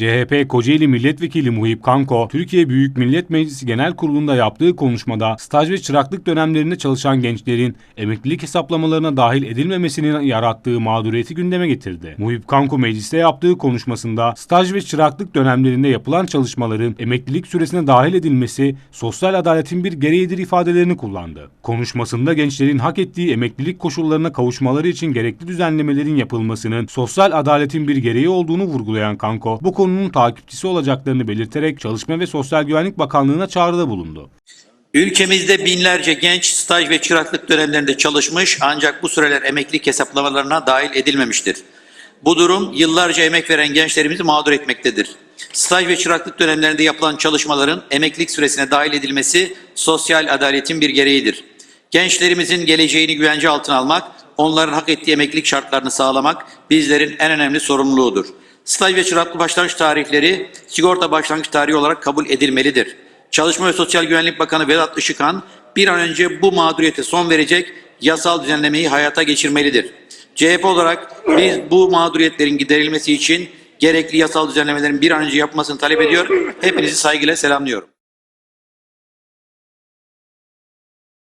CHP Kocaeli Milletvekili Muhip Kanko, Türkiye Büyük Millet Meclisi Genel Kurulu'nda yaptığı konuşmada staj ve çıraklık dönemlerinde çalışan gençlerin emeklilik hesaplamalarına dahil edilmemesinin yarattığı mağduriyeti gündeme getirdi. Muhip Kanko mecliste yaptığı konuşmasında staj ve çıraklık dönemlerinde yapılan çalışmaların emeklilik süresine dahil edilmesi sosyal adaletin bir gereğidir ifadelerini kullandı. Konuşmasında gençlerin hak ettiği emeklilik koşullarına kavuşmaları için gerekli düzenlemelerin yapılmasının sosyal adaletin bir gereği olduğunu vurgulayan Kanko, bu konunun takipçisi olacaklarını belirterek Çalışma ve Sosyal Güvenlik Bakanlığı'na çağrıda bulundu. Ülkemizde binlerce genç staj ve çıraklık dönemlerinde çalışmış ancak bu süreler emeklilik hesaplamalarına dahil edilmemiştir. Bu durum yıllarca emek veren gençlerimizi mağdur etmektedir. Staj ve çıraklık dönemlerinde yapılan çalışmaların emeklilik süresine dahil edilmesi sosyal adaletin bir gereğidir. Gençlerimizin geleceğini güvence altına almak, onların hak ettiği emeklilik şartlarını sağlamak bizlerin en önemli sorumluluğudur. Staj ve çıraklık başlangıç tarihleri sigorta başlangıç tarihi olarak kabul edilmelidir. Çalışma ve Sosyal Güvenlik Bakanı Vedat Işıkhan bir an önce bu mağduriyete son verecek yasal düzenlemeyi hayata geçirmelidir. CHP olarak biz bu mağduriyetlerin giderilmesi için gerekli yasal düzenlemelerin bir an önce yapmasını talep ediyor. Hepinizi saygıyla selamlıyorum.